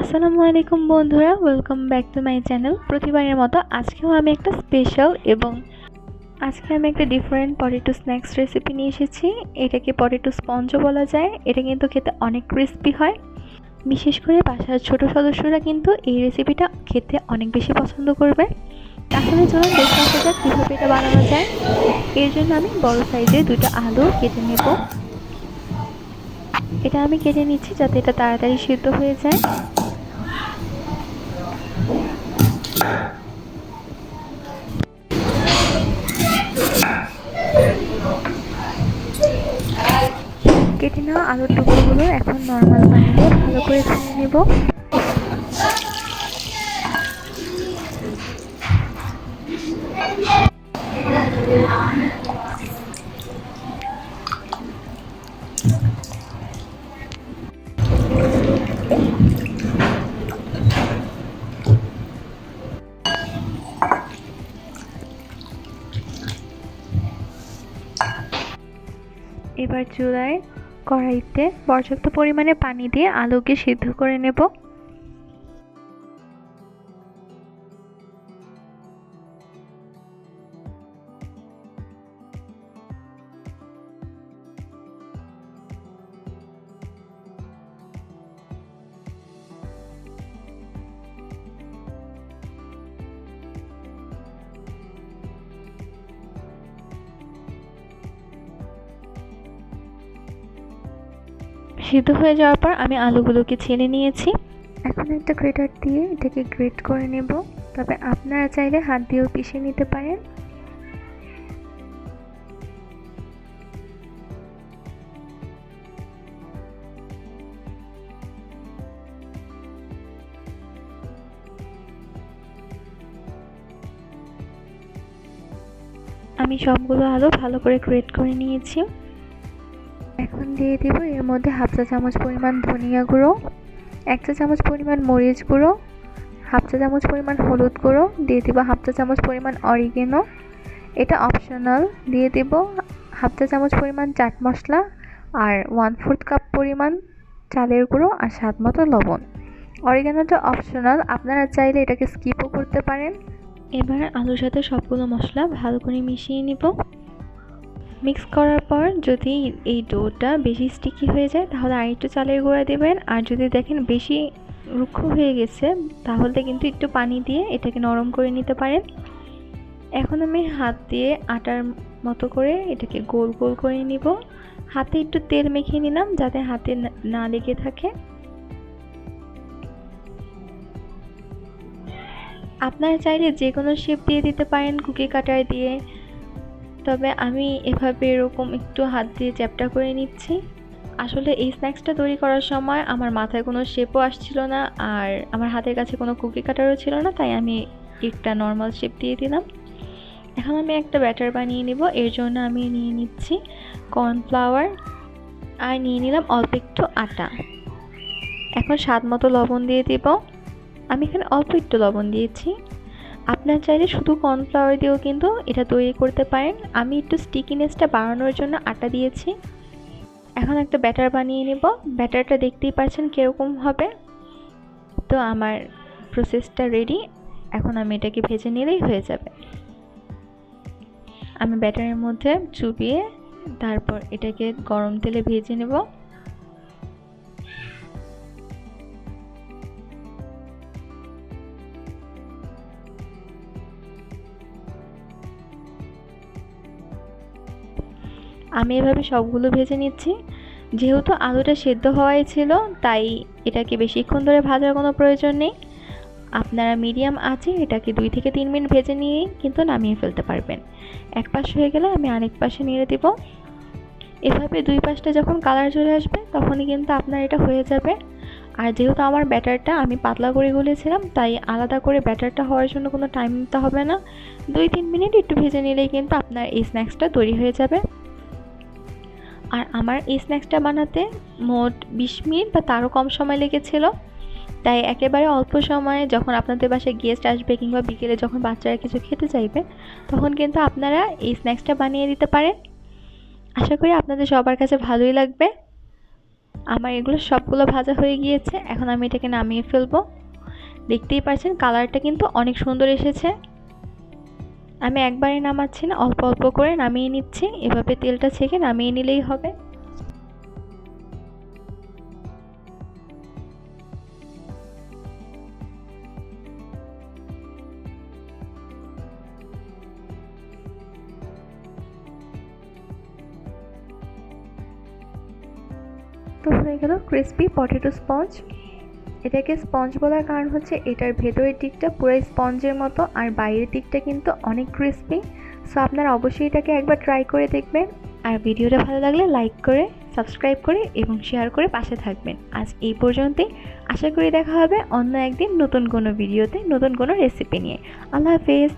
আসসালামু আলাইকুম বন্ধুরা welcome back to my channel প্রতিবারের মতো আজকেও আমি একটা স্পেশাল এবং আজকে আমি একটা ডিফারেন্ট পটেটো স্ন্যাক্স রেসিপি নিয়ে এসেছি। এটাকে পটেটো স্পঞ্জও বলা যায়। এটা কিন্তু খেতে অনেক ক্রিস্পি হয়। বিশেষ করে বাসার ছোট সদস্যরা কিন্তু এই রেসিপিটা খেতে অনেক বেশি পছন্দ করবে। তাহলে চলুন দেখে আসা যাক কীভাবে এটা বানানো যায়। এর জন্য আমি বড় সাইজে দুটো আলু কেটে নেব। এটা আমি কেটে নিচ্ছি যাতে এটা তাড়াতাড়ি সিদ্ধ হয়ে যায়। কেটে নেওয়া আলুর টুকরোগুলো এখন নর্মাল পানিতে ভালো করে ধুয়ে নেব। এবার চুলায় কড়াইতে পর্যাপ্ত পরিমাণে পানি দিয়ে আলুকে সিদ্ধ করে নেব। সিদ্ধ হয়ে যাওয়ার পর আমি আলুগুলোকে ছেলে নিয়েছি। এখন একটা গ্রেটার দিয়ে এটাকে গ্রেট করে নেব। তবে আপনারা চাইলে হাত দিয়েও পিষে নিতে পারেন। আমি সবগুলো আলু ভালো করে গ্রেট করে নিয়েছি। দিয়ে দেব। এর মধ্যে হাফ চা চামচ পরিমাণ ধনিয়া গুঁড়ো, এক চা চামচ পরিমাণ মরিচ গুঁড়ো, হাফ চা চামচ পরিমাণ হলুদ গুঁড়ো, দিয়ে দেবো হাফ চা চামচ পরিমাণ অরিগেনো। এটা অপশনাল দিয়ে দেব হাফ চা চামচ পরিমাণ চাট মশলা আর ওয়ান ফোর্থ কাপ পরিমাণ চালের গুঁড়ো আর স্বাদ মতো লবণ। অরিগেনোটা অপশনাল আপনারা চাইলে এটাকে স্কিপও করতে পারেন। এবার আলুর সাথে সবগুলো মশলা ভালো করে মিশিয়ে নিব। মিক্স করার পর যদি এই ডোটা বেশি স্টিকি হয়ে যায়, তাহলে আরেকটু চালের গুঁড়া দেবেন। আর যদি দেখেন বেশি রুক্ষ হয়ে গেছে, তাহলে কিন্তু একটু পানি দিয়ে এটাকে নরম করে নিতে পারেন। এখন আমি হাত দিয়ে আটার মতো করে এটাকে গোল গোল করে নিব। হাতে একটু তেল মেখে নিলাম যাতে হাতে না লেগে থাকে। আপনারা চাইলে যে কোনো শেপ দিয়ে দিতে পারেন, কুকি কাটার দিয়ে। তবে আমি এভাবে এরকম একটু হাত দিয়ে চ্যাপটা করে নিচ্ছি। আসলে এই স্ন্যাক্সটা তৈরি করার সময় আমার মাথায় কোনো শেপও আসছিল না আর আমার হাতের কাছে কোনো কুকি কাটারও ছিল না, তাই আমি একটা নর্মাল শেপ দিয়ে দিলাম। এখন আমি একটা ব্যাটার বানিয়ে নিব, এর জন্য আমি নিয়ে নিচ্ছি কর্নফ্লাওয়ার আর নিয়ে নিলাম অল্প একটু আটা। এখন স্বাদ মতো লবণ দিয়ে দেব। আমি এখানে অল্প একটু লবণ দিয়েছি। আপনার চাইলে শুধু কর্নফ্লাওয়ার দিয়েও কিন্তু এটা তৈরি করতে পারেন। আমি একটু স্টিকিনেসটা বাড়ানোর জন্য আটা দিয়েছি। এখন একটা ব্যাটার বানিয়ে নেব। ব্যাটারটা দেখতেই পাচ্ছেন কীরকম হবে। তো আমার প্রসেসটা রেডি এখন আমি এটাকে ভেজে নিলেই হয়ে যাবে। আমি ব্যাটারের মধ্যে চুবিয়ে তারপর এটাকে গরম তেলে ভেজে নেব। আমি এভাবে সবগুলো ভেজে নিচ্ছি। যেহেতু আলুটা সেদ্ধ হওয়াই ছিল, তাই এটাকে বেশিক্ষণ ধরে ভাজার কোনো প্রয়োজন নেই। আপনারা মিডিয়াম আছে এটাকে দুই থেকে তিন মিনিট ভেজে নিয়েই কিন্তু নামিয়ে ফেলতে পারবেন। এক পাশ হয়ে গেলে আমি আরেক পাশে নিয়ে দেব। এভাবে দুই পাশটা যখন কালার চলে আসবে, তখনই কিন্তু আপনার এটা হয়ে যাবে। আর যেহেতু আমার ব্যাটারটা, আমি পাতলা করে গুলেছিলাম, তাই আলাদা করে ব্যাটারটা হওয়ার জন্য কোনো টাইম নিতে হবে না। দুই তিন মিনিট একটু ভেজে নিলেই কিন্তু আপনার এই স্ন্যাক্সটা তৈরি হয়ে যাবে। আর আমার এই স্ন্যাক্সটা বানাতে মোট বিশ মিনিট বা তারও কম সময় লেগেছিল। তাই একেবারে অল্প সময়ে যখন আপনাদের বাসায় গেস্ট আসবে কিংবা বিকেলে যখন বাচ্চারা কিছু খেতে চাইবে, তখন কিন্তু আপনারা এই স্ন্যাক্সটা বানিয়ে দিতে পারেন। আশা করি আপনাদের সবার কাছে ভালোই লাগবে। আমার এগুলো সবগুলো ভাজা হয়ে গিয়েছে, এখন আমি এটাকে নামিয়ে ফেলব। দেখতেই পাচ্ছেন, কালারটা কিন্তু অনেক সুন্দর এসেছে। আমি একবারে নামাচ্ছি না, অল্প অল্প করে নামিয়ে নিচ্ছি। এভাবে তেলটা ছেঁকে নামিয়ে নিলেই হবে। তো হয়ে গেল ক্রিসপি পটেটো স্পঞ্জ এটাকে স্পঞ্জ বলার কারণ হচ্ছে এটার ভেতরের দিকটা পুরো স্পঞ্জের মতো আর বাইরের দিকটা কিন্তু অনেক ক্রিস্পি সো আপনারা অবশ্যই এটাকে একবার ট্রাই করে দেখবেন। আর ভিডিওটা ভালো লাগলে লাইক করে সাবস্ক্রাইব করে এবং শেয়ার করে পাশে থাকবেন। আজ এই পর্যন্তই। আশা করি দেখা হবে অন্য একদিন নতুন কোনো ভিডিওতে নতুন কোনো রেসিপি নিয়ে। আল্লাহ হাফেজ।